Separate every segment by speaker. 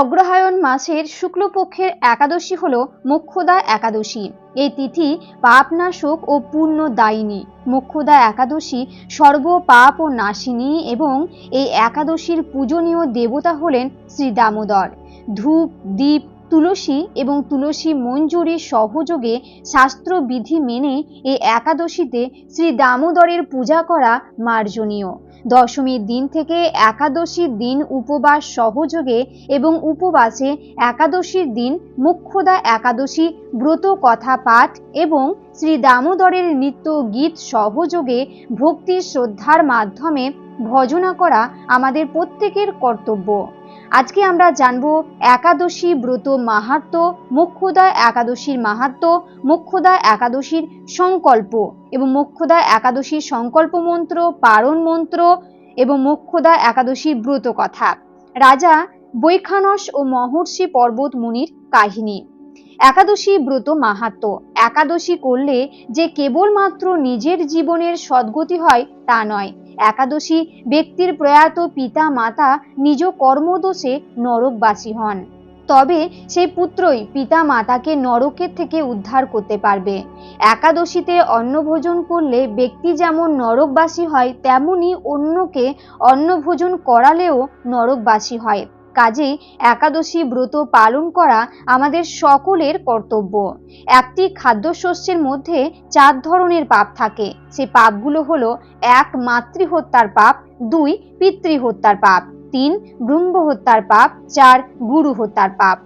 Speaker 1: অগ্রহায়ণ মাসের শুক্লপক্ষের একাদশী হল মোক্ষদা একাদশী এই তিথি পাপ নাশক ও পূর্ণ দায়িনী মোক্ষদা একাদশী সর্ব পাপ ও নাশিনী এবং এই একাদশীর পূজনীয় দেবতা হলেন শ্রী দামোদর ধূপ দ্বীপ তুলসী এবং তুলসী মঞ্জুরির সহযোগে শাস্ত্রবিধি মেনে এই একাদশীতে শ্রী দামোদরের পূজা করা মার্জনীয় দশমীর দিন থেকে একাদশীর দিন উপবাস সহযোগে এবং উপবাসে একাদশীর দিন মুখ্যদা একাদশী ব্রত কথা পাঠ এবং শ্রী দামোদরের নিত্য গীত সহযোগে ভক্তি শ্রদ্ধার মাধ্যমে ভজনা করা আমাদের প্রত্যেকের কর্তব্য আজকে আমরা জানব একাদশী ব্রত মাহাত্ম মুখ্যদয় একাদশীর মাহাত্ম মুখ্যদয় একাদশীর সংকল্প এবং মুখ্যদয় একাদশীর সংকল্প মন্ত্র পারণ মন্ত্র এবং মুখ্যদয় একাদশীর ব্রত কথা রাজা বৈখানস ও মহর্ষি পর্বত মুনির কাহিনী একাদশী ব্রত মাহাত্ম একাদশী করলে যে কেবলমাত্র নিজের জীবনের সদ্গতি হয় তা নয় একাদশী ব্যক্তির প্রয়াত পিতা মাতা নিজ কর্মদোষে নরকবাসী হন তবে সেই পুত্রই পিতা মাতাকে নরকের থেকে উদ্ধার করতে পারবে একাদশীতে অন্নভোজন করলে ব্যক্তি যেমন নরকবাসী হয় তেমনি অন্যকে অন্নভোজন করালেও নরকবাসী হয় কাজেই একাদশী ব্রত পালন করা আমাদের সকলের কর্তব্য একটি খাদ্যশস্যের মধ্যে চার ধরনের পাপ থাকে সে পাপগুলো হলো এক মাতৃহত্যার পাপ দুই পিতৃহত্যার পাপ তিন ব্রহ্ম হত্যার পাপ চার গুরু হত্যার পাপ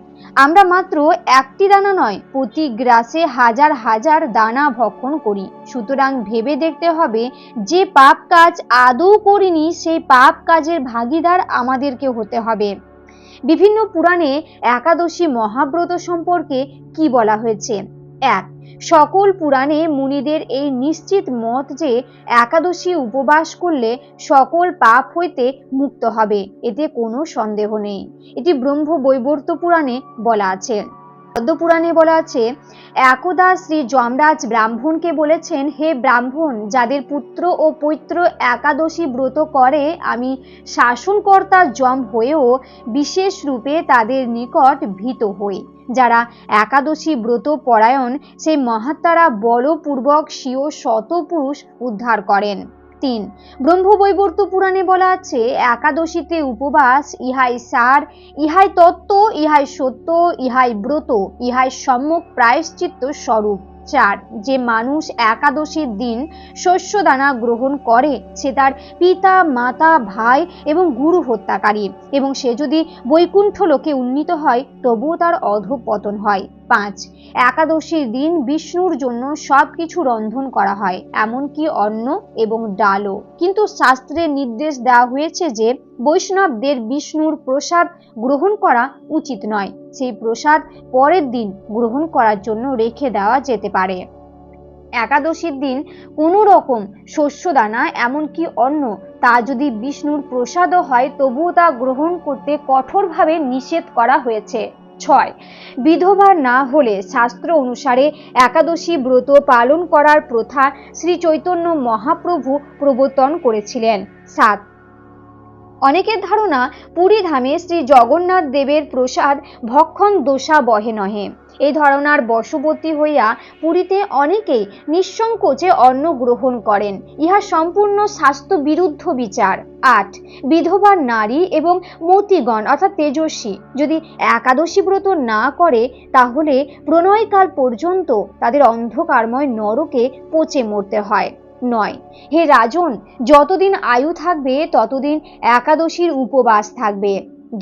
Speaker 1: আমরা মাত্র একটি দানা নয় প্রতি গ্রাসে হাজার হাজার দানা ভক্ষণ করি সুতরাং ভেবে দেখতে হবে যে পাপ কাজ আদৌ করিনি সেই পাপ কাজের ভাগিদার আমাদেরকে হতে হবে বিভিন্ন পুরাণে একাদশী মহাব্রত সম্পর্কে কি বলা হয়েছে এক সকল পুরাণে মুনিদের এই নিশ্চিত মত যে একাদশী উপবাস করলে সকল পাপ হইতে মুক্ত হবে এতে কোনো সন্দেহ নেই এটি ব্রহ্ম বৈবর্ত পুরাণে বলা আছে পদ্মপুরাণে বলা আছে একদা শ্রী যমরাজ ব্রাহ্মণকে বলেছেন হে ব্রাহ্মণ যাদের পুত্র ও পৈত্র একাদশী ব্রত করে আমি শাসনকর্তা যম হয়েও বিশেষ রূপে তাদের নিকট ভীত হই যারা একাদশী ব্রত পরায়ণ সেই মহাত্মারা বলপূর্বক স্বীয় শতপুরুষ উদ্ধার করেন তিন ব্রহ্মবৈবর্ত পুরাণে বলা আছে একাদশীতে উপবাস ইহাই সার ইহাই তত্ত্ব ইহাই সত্য ইহাই ব্রত ইহাই সম্যক প্রায়শ্চিত্ত স্বরূপ চার যে মানুষ একাদশীর দিন শস্যদানা গ্রহণ করে সে তার পিতা মাতা ভাই এবং গুরু হত্যাকারী এবং সে যদি বৈকুণ্ঠ লোকে উন্নীত হয় তবুও তার অধপতন হয় পাঁচ একাদশীর দিন বিষ্ণুর জন্য সবকিছু রন্ধন করা হয় এমনকি অন্ন এবং ডালও কিন্তু শাস্ত্রে নির্দেশ দেওয়া হয়েছে যে বৈষ্ণবদের বিষ্ণুর প্রসাদ গ্রহণ করা উচিত নয় সেই প্রসাদ পরের দিন গ্রহণ করার জন্য রেখে দেওয়া যেতে পারে একাদশীর দিন কোনো রকম শস্যদানা এমনকি অন্ন তা যদি বিষ্ণুর প্রসাদও হয় তবুও তা গ্রহণ করতে কঠোরভাবে নিষেধ করা হয়েছে ছয় বিধবা না হলে শাস্ত্র অনুসারে একাদশী ব্রত পালন করার প্রথা শ্রী চৈতন্য মহাপ্রভু প্রবর্তন করেছিলেন সাত অনেকের ধারণা পুরী ধামে শ্রী জগন্নাথ দেবের প্রসাদ ভক্ষণ দোষা বহে নহে এই ধারণার বশবর্তী হইয়া পুরীতে অনেকেই নিঃসংকোচে অন্ন গ্রহণ করেন ইহা সম্পূর্ণ স্বাস্থ্য বিরুদ্ধ বিচার আট বিধবা নারী এবং মতিগণ অর্থাৎ তেজস্বী যদি একাদশী ব্রত না করে তাহলে প্রণয়কাল পর্যন্ত তাদের অন্ধকারময় নরকে পচে মরতে হয় নয় হে রাজন যতদিন আয়ু থাকবে ততদিন একাদশীর উপবাস থাকবে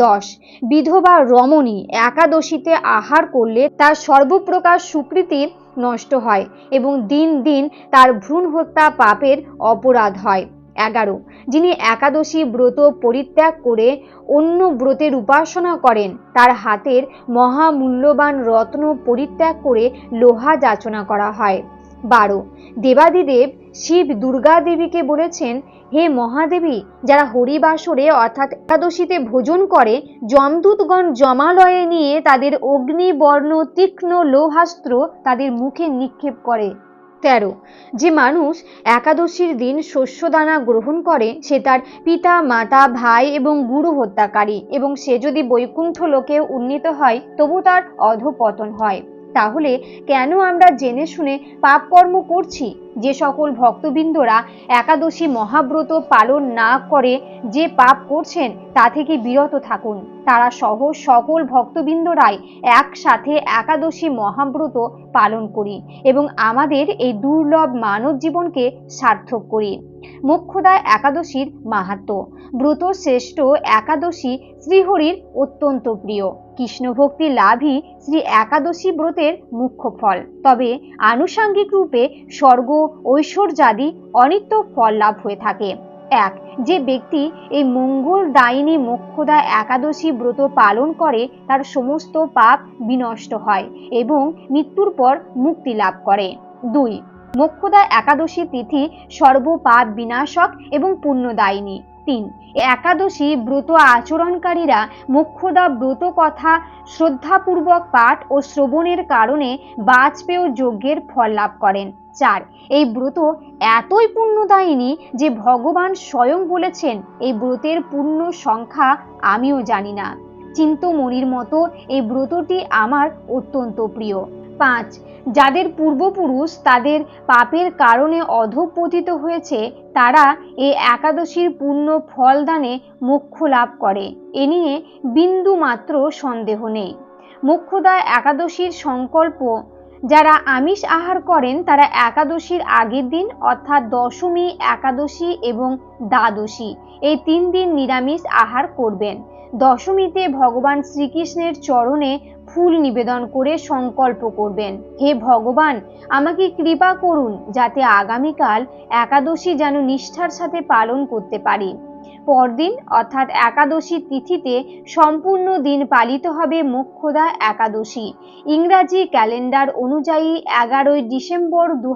Speaker 1: দশ বিধবা রমণী একাদশীতে আহার করলে তার সর্বপ্রকার স্বীকৃতি নষ্ট হয় এবং দিন দিন তার ভ্রূণ হত্যা পাপের অপরাধ হয় এগারো যিনি একাদশী ব্রত পরিত্যাগ করে অন্য ব্রতের উপাসনা করেন তার হাতের মহামূল্যবান রত্ন পরিত্যাগ করে লোহা যাচনা করা হয় বারো দেবাদিদেব শিব দুর্গা দেবীকে বলেছেন হে মহাদেবী যারা হরিবাসরে অর্থাৎ একাদশীতে ভোজন করে যমদূতগণ জমালয়ে নিয়ে তাদের অগ্নিবর্ণ তীক্ষ্ণ লোহাস্ত্র তাদের মুখে নিক্ষেপ করে তেরো যে মানুষ একাদশীর দিন শস্যদানা গ্রহণ করে সে তার পিতা মাতা ভাই এবং গুরু হত্যাকারী এবং সে যদি বৈকুণ্ঠ লোকে উন্নীত হয় তবু তার অধপতন হয় তাহলে কেন আমরা জেনে শুনে পাপকর্ম করছি যে সকল ভক্তবৃন্দরা একাদশী মহাব্রত পালন না করে যে পাপ করছেন তা থেকে বিরত থাকুন তারা সহ সকল ভক্তবৃন্দরাই একসাথে একাদশী মহাব্রত পালন করি এবং আমাদের এই দুর্লভ মানব জীবনকে সার্থক করি মুখ্যদায় একাদশীর মাহাত্ম ব্রত শ্রেষ্ঠ একাদশী শ্রীহরির অত্যন্ত প্রিয় কৃষ্ণভক্তি লাভই শ্রী একাদশী ব্রতের মুখ্য ফল তবে আনুষাঙ্গিক রূপে স্বর্গ ঐশ্বর্যাদি অনিত্য ফল লাভ হয়ে থাকে এক যে ব্যক্তি এই মঙ্গল দায়িনী মোক্ষদা একাদশী ব্রত পালন করে তার সমস্ত পাপ বিনষ্ট হয় এবং মৃত্যুর পর মুক্তি লাভ করে দুই মোক্ষদা একাদশী তিথি সর্বপাপ বিনাশক এবং পুণ্যদায়িনী তিন একাদশী ব্রত আচরণকারীরা মোক্ষদা ব্রত কথা শ্রদ্ধাপূর্বক পাঠ ও শ্রবণের কারণে বাজপেয় যজ্ঞের ফল লাভ করেন চার এই ব্রত এতই পুণ্যদায়িনী যে ভগবান স্বয়ং বলেছেন এই ব্রতের পূর্ণ সংখ্যা আমিও জানি না চিন্তমণির মতো এই ব্রতটি আমার অত্যন্ত প্রিয় পাঁচ যাদের পূর্বপুরুষ তাদের পাপের কারণে অধপতিত হয়েছে তারা এ একাদশীর পূর্ণ ফলদানে মোক্ষ লাভ করে এ নিয়ে বিন্দু মাত্র সন্দেহ নেই মোক্ষদা একাদশীর সংকল্প যারা আমিষ আহার করেন তারা একাদশীর আগের দিন অর্থাৎ দশমী একাদশী এবং দ্বাদশী এই তিন দিন নিরামিষ আহার করবেন দশমীতে ভগবান শ্রীকৃষ্ণের চরণে ফুল নিবেদন করে সংকল্প করবেন হে ভগবান আমাকে কৃপা করুন যাতে আগামীকাল একাদশী যেন নিষ্ঠার সাথে পালন করতে পারি পরদিন অর্থাৎ একাদশী তিথিতে সম্পূর্ণ দিন পালিত হবে মোক্ষদা একাদশী ইংরাজি ক্যালেন্ডার অনুযায়ী এগারোই ডিসেম্বর দু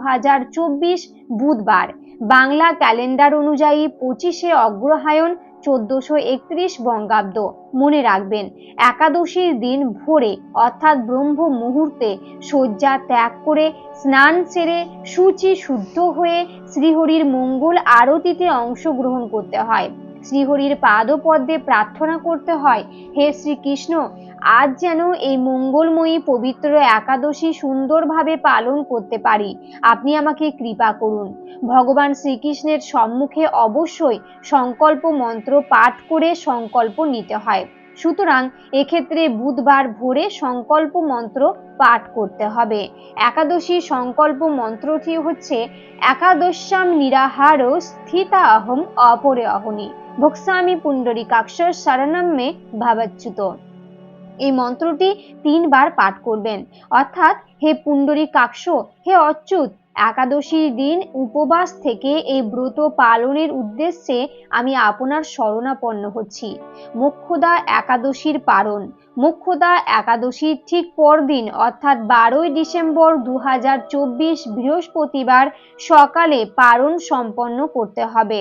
Speaker 1: বুধবার বাংলা ক্যালেন্ডার অনুযায়ী পঁচিশে অগ্রহায়ণ চোদ্দশো একত্রিশ বঙ্গাব্দ মনে রাখবেন একাদশীর দিন ভোরে অর্থাৎ ব্রহ্ম মুহূর্তে শয্যা ত্যাগ করে স্নান সেরে সূচি শুদ্ধ হয়ে শ্রীহরির মঙ্গল আরতিতে অংশগ্রহণ করতে হয় শ্রীহরির পাদপদ্মে প্রার্থনা করতে হয় হে শ্রীকৃষ্ণ আজ যেন এই মঙ্গলময়ী পবিত্র একাদশী সুন্দরভাবে পালন করতে পারি আপনি আমাকে কৃপা করুন ভগবান শ্রীকৃষ্ণের সম্মুখে অবশ্যই সংকল্প মন্ত্র পাঠ করে সংকল্প নিতে হয় সুতরাং এক্ষেত্রে বুধবার ভোরে সংকল্প মন্ত্র পাঠ করতে হবে একাদশী সংকল্প মন্ত্রটি হচ্ছে একাদশ্যাম নিরাহার স্থিতা অহম অপরে অহনী ভক্সামি পুণ্ডরিকাক্ষর শরণম মে ভাবাচ্যুত এই মন্ত্রটি তিনবার পাঠ করবেন অর্থাৎ হে পুণ্ডরিকাক্ষ হে অচ্যুত একাদশীর দিন উপবাস থেকে এই ব্রত পালনের উদ্দেশ্যে আমি আপনার শরণাপন্ন হচ্ছি মোক্ষদা একাদশীর পারণ মুখ্যদা একাদশীর ঠিক পরদিন অর্থাৎ বারোই ডিসেম্বর দু বৃহস্পতিবার সকালে পারণ সম্পন্ন করতে হবে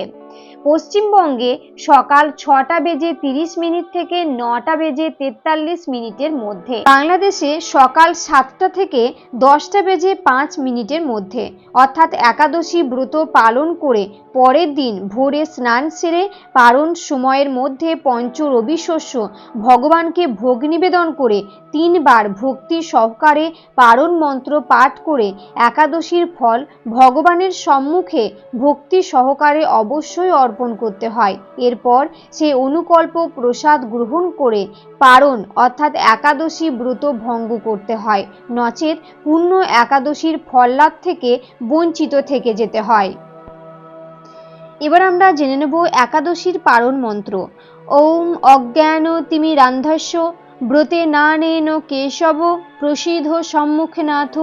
Speaker 1: পশ্চিমবঙ্গে সকাল ছটা বেজে তিরিশ মিনিট থেকে নটা বেজে তেতাল্লিশ মিনিটের মধ্যে বাংলাদেশে সকাল সাতটা থেকে দশটা বেজে পাঁচ মিনিটের মধ্যে অর্থাৎ একাদশী ব্রত পালন করে পরের দিন ভোরে স্নান সেরে পারণ সময়ের মধ্যে পঞ্চ রবি শস্য ভগবানকে ভোগ নিবেদন করে তিনবার ভক্তি সহকারে পারণ মন্ত্র পাঠ করে একাদশীর ফল ভগবানের সম্মুখে ভক্তি সহকারে অবশ্যই অর্পণ করতে হয় এরপর সে অনুকল্প প্রসাদ গ্রহণ করে পারণ অর্থাৎ একাদশী ব্রত ভঙ্গ করতে হয় নচেত পূর্ণ একাদশীর ফললাভ থেকে বঞ্চিত থেকে যেতে হয় এবার আমরা জেনে নেব একাদশীর পারণ মন্ত্র ওম অজ্ঞান তিমি রান্ধস্য ব্রতে না নেন কেশব প্রসিদ্ধ সম্মুখনাথ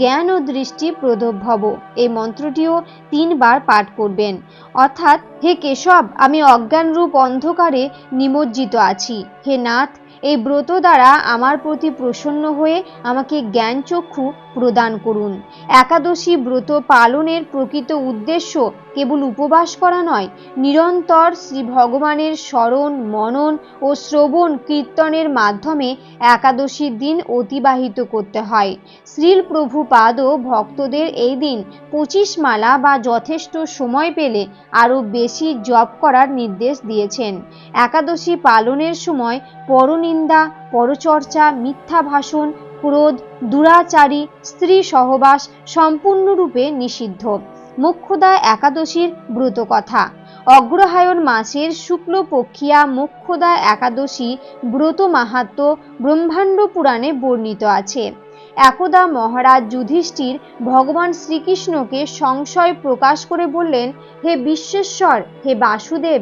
Speaker 1: জ্ঞান ও দৃষ্টি প্রদভব এই মন্ত্রটিও তিনবার পাঠ করবেন অর্থাৎ হে কেশব আমি অজ্ঞান রূপ অন্ধকারে নিমজ্জিত আছি হে নাথ এই ব্রত দ্বারা আমার প্রতি প্রসন্ন হয়ে আমাকে জ্ঞান চক্ষু প্রদান করুন একাদশী ব্রত পালনের প্রকৃত উদ্দেশ্য কেবল উপবাস করা নয় নিরন্তর শ্রী ভগবানের স্মরণ মনন ও শ্রবণ কীর্তনের মাধ্যমে একাদশীর দিন অতিবাহিত করতে হয় শ্রীল প্রভুপাদও ভক্তদের এই দিন পঁচিশ মালা বা যথেষ্ট সময় পেলে আরও বেশি জপ করার নির্দেশ দিয়েছেন একাদশী পালনের সময় পরনি নিন্দা পরচর্চা মিথ্যা ভাষণ ক্রোধ দুরাচারী স্ত্রী সহবাস সম্পূর্ণরূপে নিষিদ্ধ মুখ্যদা একাদশীর ব্রুত কথা অগ্রহায়ণ মাসের শুক্লপক্ষিয়া মুখ্যদা একাদশী ব্রত মাহাত্ম ব্রহ্মাণ্ড পুরাণে বর্ণিত আছে একদা মহারাজ যুধিষ্ঠির ভগবান শ্রীকৃষ্ণকে সংশয় প্রকাশ করে বললেন হে বিশ্বেশ্বর হে বাসুদেব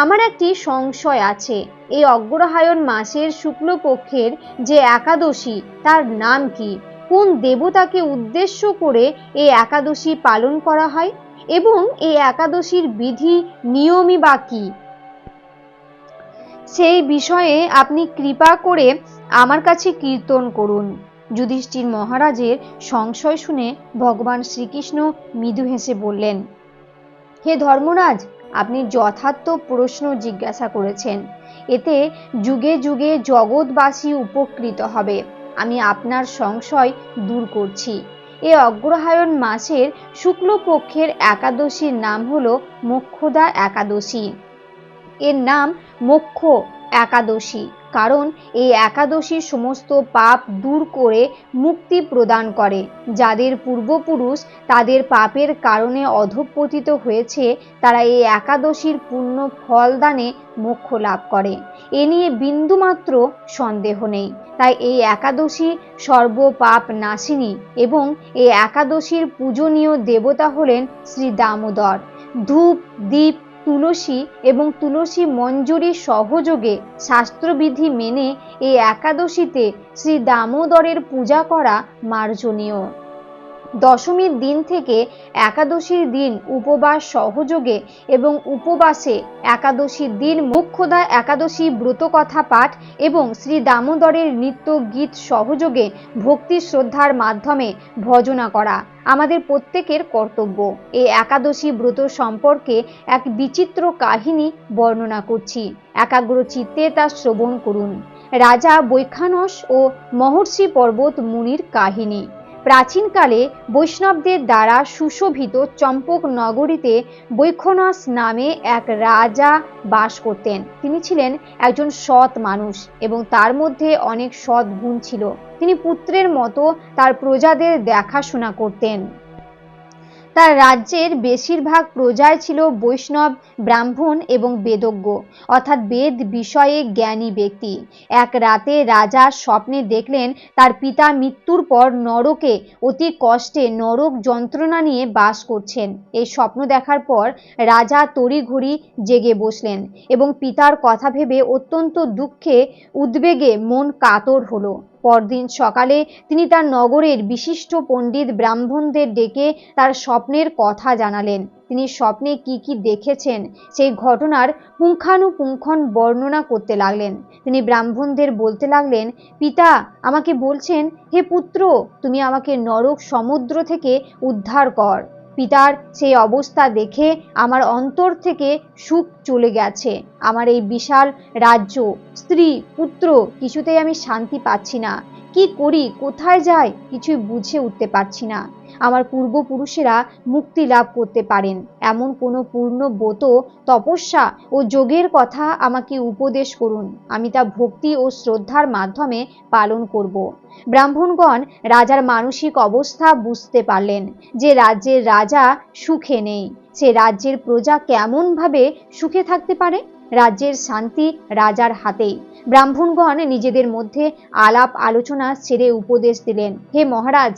Speaker 1: আমার একটি সংশয় আছে এই অগ্রহায়ণ মাসের শুক্লপক্ষের যে একাদশী তার নাম কি কোন দেবতাকে উদ্দেশ্য করে এই একাদশী পালন করা হয় এবং এই একাদশীর বিধি নিয়মই বা কি সেই বিষয়ে আপনি কৃপা করে আমার কাছে কীর্তন করুন যুধিষ্ঠির মহারাজের সংশয় শুনে ভগবান শ্রীকৃষ্ণ মৃদু হেসে বললেন হে ধর্মরাজ আপনি যথার্থ প্রশ্ন জিজ্ঞাসা করেছেন এতে যুগে যুগে জগৎবাসী উপকৃত হবে আমি আপনার সংশয় দূর করছি এ অগ্রহায়ণ মাসের শুক্লপক্ষের একাদশীর নাম হল মোক্ষদা একাদশী এর নাম মোক্ষ একাদশী কারণ এই একাদশী সমস্ত পাপ দূর করে মুক্তি প্রদান করে যাদের পূর্বপুরুষ তাদের পাপের কারণে অধঃপতিত হয়েছে তারা এই একাদশীর পূর্ণ ফলদানে মোক্ষ লাভ করে এ নিয়ে বিন্দুমাত্র সন্দেহ নেই তাই এই একাদশী সর্বপাপ নাশিনী এবং এই একাদশীর পূজনীয় দেবতা হলেন শ্রী দামোদর ধূপ দীপ তুলসী এবং তুলসী মঞ্জুরির সহযোগে শাস্ত্রবিধি মেনে এই একাদশীতে শ্রী দামোদরের পূজা করা মার্জনীয় দশমীর দিন থেকে একাদশীর দিন উপবাস সহযোগে এবং উপবাসে একাদশীর দিন মুখ্যদা একাদশী ব্রতকথা পাঠ এবং শ্রী দামোদরের নিত্য গীত সহযোগে ভক্তি শ্রদ্ধার মাধ্যমে ভজনা করা আমাদের প্রত্যেকের কর্তব্য এই একাদশী ব্রত সম্পর্কে এক বিচিত্র কাহিনী বর্ণনা করছি একাগ্র চিত্তে তা শ্রবণ করুন রাজা বৈখানস ও মহর্ষি পর্বত মুনির কাহিনী প্রাচীনকালে বৈষ্ণবদের দ্বারা সুশোভিত চম্পক নগরীতে বৈক্ষনস নামে এক রাজা বাস করতেন তিনি ছিলেন একজন সৎ মানুষ এবং তার মধ্যে অনেক সৎ গুণ ছিল তিনি পুত্রের মতো তার প্রজাদের দেখাশোনা করতেন তার রাজ্যের বেশিরভাগ প্রজায় ছিল বৈষ্ণব ব্রাহ্মণ এবং বেদজ্ঞ অর্থাৎ বেদ বিষয়ে জ্ঞানী ব্যক্তি এক রাতে রাজা স্বপ্নে দেখলেন তার পিতা মৃত্যুর পর নরকে অতি কষ্টে নরক যন্ত্রণা নিয়ে বাস করছেন এই স্বপ্ন দেখার পর রাজা তড়িঘড়ি জেগে বসলেন এবং পিতার কথা ভেবে অত্যন্ত দুঃখে উদ্বেগে মন কাতর হলো পরদিন সকালে তিনি তার নগরের বিশিষ্ট পণ্ডিত ব্রাহ্মণদের ডেকে তার স্বপ্নের কথা জানালেন তিনি স্বপ্নে কি কি দেখেছেন সেই ঘটনার পুঙ্খানুপুঙ্খন বর্ণনা করতে লাগলেন তিনি ব্রাহ্মণদের বলতে লাগলেন পিতা আমাকে বলছেন হে পুত্র তুমি আমাকে নরক সমুদ্র থেকে উদ্ধার কর পিতার সেই অবস্থা দেখে আমার অন্তর থেকে সুখ চলে গেছে আমার এই বিশাল রাজ্য স্ত্রী পুত্র কিছুতেই আমি শান্তি পাচ্ছি না কি করি কোথায় যাই কিছুই বুঝে উঠতে পারছি না আমার পূর্বপুরুষেরা মুক্তি লাভ করতে পারেন এমন কোনো পূর্ণ ব্রত তপস্যা ও যোগের কথা আমাকে উপদেশ করুন আমি তা ভক্তি ও শ্রদ্ধার মাধ্যমে পালন করব। ব্রাহ্মণগণ রাজার মানসিক অবস্থা বুঝতে পারলেন যে রাজ্যের রাজা সুখে নেই সে রাজ্যের প্রজা কেমনভাবে সুখে থাকতে পারে রাজ্যের শান্তি রাজার হাতেই ব্রাহ্মণগণ নিজেদের মধ্যে আলাপ আলোচনা সেরে উপদেশ দিলেন হে মহারাজ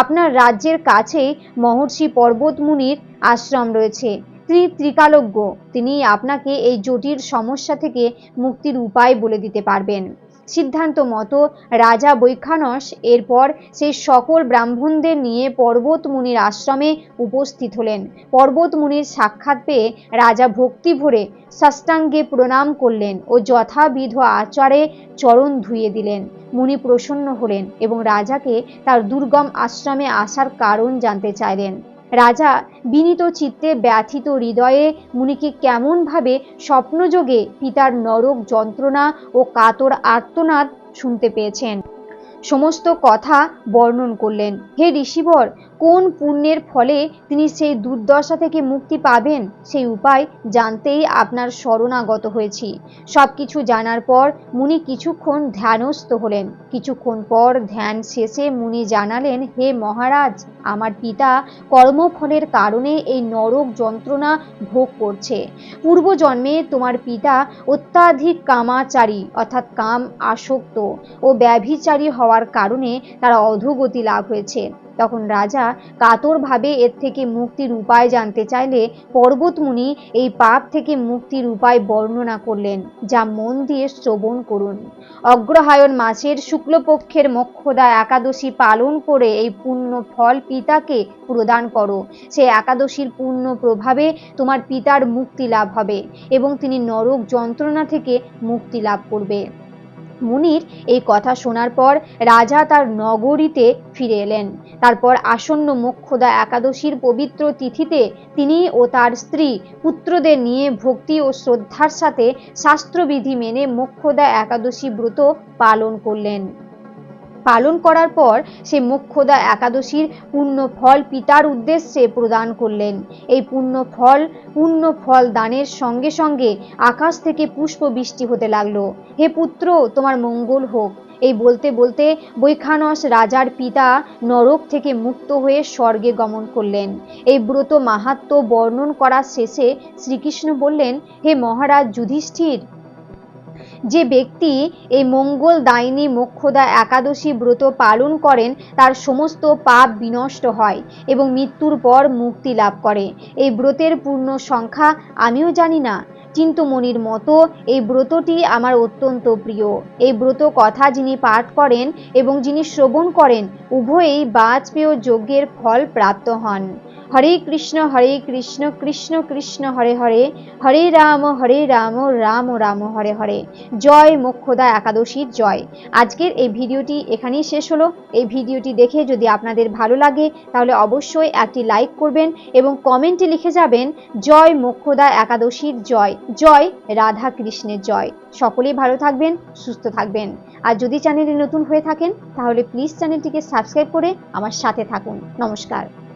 Speaker 1: আপনার রাজ্যের কাছেই মহর্ষি পর্বত মুনির আশ্রম রয়েছে ত্রি ত্রিকালজ্ঞ তিনি আপনাকে এই জটিল সমস্যা থেকে মুক্তির উপায় বলে দিতে পারবেন সিদ্ধান্ত মতো রাজা বৈখানস এরপর সেই সকল ব্রাহ্মণদের নিয়ে পর্বত মুনির আশ্রমে উপস্থিত হলেন পর্বত মুনির সাক্ষাৎ পেয়ে রাজা ভক্তি ভরে ষষ্ঠাঙ্গে প্রণাম করলেন ও যথাবিধ আচারে চরণ ধুয়ে দিলেন মুনি প্রসন্ন হলেন এবং রাজাকে তার দুর্গম আশ্রমে আসার কারণ জানতে চাইলেন রাজা বিনীত চিত্তে ব্যথিত হৃদয়ে মুনিকে কেমনভাবে স্বপ্নযোগে পিতার নরক যন্ত্রণা ও কাতর আর্তনাদ শুনতে পেয়েছেন সমস্ত কথা বর্ণন করলেন হে ঋষিবর কোন পুণ্যের ফলে তিনি সেই দুর্দশা থেকে মুক্তি পাবেন সেই উপায় জানতেই আপনার শরণাগত হয়েছি সব কিছু জানার পর মুনি কিছুক্ষণ ধ্যানস্থ হলেন কিছুক্ষণ পর ধ্যান শেষে মুনি জানালেন হে মহারাজ আমার পিতা কর্মফলের কারণে এই নরক যন্ত্রণা ভোগ করছে পূর্বজন্মে তোমার পিতা অত্যাধিক কামাচারী অর্থাৎ কাম আসক্ত ও ব্যভিচারী হওয়ার কারণে তারা অধোগতি লাভ হয়েছে তখন রাজা কাতরভাবে এর থেকে মুক্তির উপায় জানতে চাইলে পর্বতমুনি এই পাপ থেকে মুক্তির উপায় বর্ণনা করলেন যা মন দিয়ে শ্রবণ করুন অগ্রহায়ণ মাসের শুক্লপক্ষের মক্ষদা একাদশী পালন করে এই পূর্ণ ফল পিতাকে প্রদান করো সে একাদশীর পূর্ণ প্রভাবে তোমার পিতার মুক্তি লাভ হবে এবং তিনি নরক যন্ত্রণা থেকে মুক্তি লাভ করবে মুনির এই কথা শোনার পর রাজা তার নগরীতে ফিরে এলেন তারপর আসন্ন মোক্ষদা একাদশীর পবিত্র তিথিতে তিনি ও তার স্ত্রী পুত্রদের নিয়ে ভক্তি ও শ্রদ্ধার সাথে শাস্ত্রবিধি মেনে মোক্ষদা একাদশী ব্রত পালন করলেন পালন করার পর সে মুখ্যদা একাদশীর পূর্ণ ফল পিতার উদ্দেশ্যে প্রদান করলেন এই পূর্ণ ফল পূর্ণ ফল দানের সঙ্গে সঙ্গে আকাশ থেকে পুষ্প বৃষ্টি হতে লাগলো হে পুত্র তোমার মঙ্গল হোক এই বলতে বলতে বৈখানস রাজার পিতা নরক থেকে মুক্ত হয়ে স্বর্গে গমন করলেন এই ব্রত মাহাত্ম বর্ণন করার শেষে শ্রীকৃষ্ণ বললেন হে মহারাজ যুধিষ্ঠির যে ব্যক্তি এই মঙ্গল দায়িনী মোক্ষদা একাদশী ব্রত পালন করেন তার সমস্ত পাপ বিনষ্ট হয় এবং মৃত্যুর পর মুক্তি লাভ করে এই ব্রতের পূর্ণ সংখ্যা আমিও জানি না চিন্তমণির মতো এই ব্রতটি আমার অত্যন্ত প্রিয় এই ব্রত কথা যিনি পাঠ করেন এবং যিনি শ্রবণ করেন উভয়েই বাজপেয় যজ্ঞের ফল প্রাপ্ত হন হরে কৃষ্ণ হরে কৃষ্ণ কৃষ্ণ কৃষ্ণ হরে হরে হরে রাম হরে রাম রাম রাম হরে হরে জয় মোক্ষদা একাদশীর জয় আজকের এই ভিডিওটি এখানেই শেষ হলো এই ভিডিওটি দেখে যদি আপনাদের ভালো লাগে তাহলে অবশ্যই একটি লাইক করবেন এবং কমেন্টে লিখে যাবেন জয় মোক্ষদা একাদশীর জয় জয় রাধা কৃষ্ণের জয় সকলেই ভালো থাকবেন সুস্থ থাকবেন আর যদি চ্যানেলটি নতুন হয়ে থাকেন তাহলে প্লিজ চ্যানেলটিকে সাবস্ক্রাইব করে আমার সাথে থাকুন নমস্কার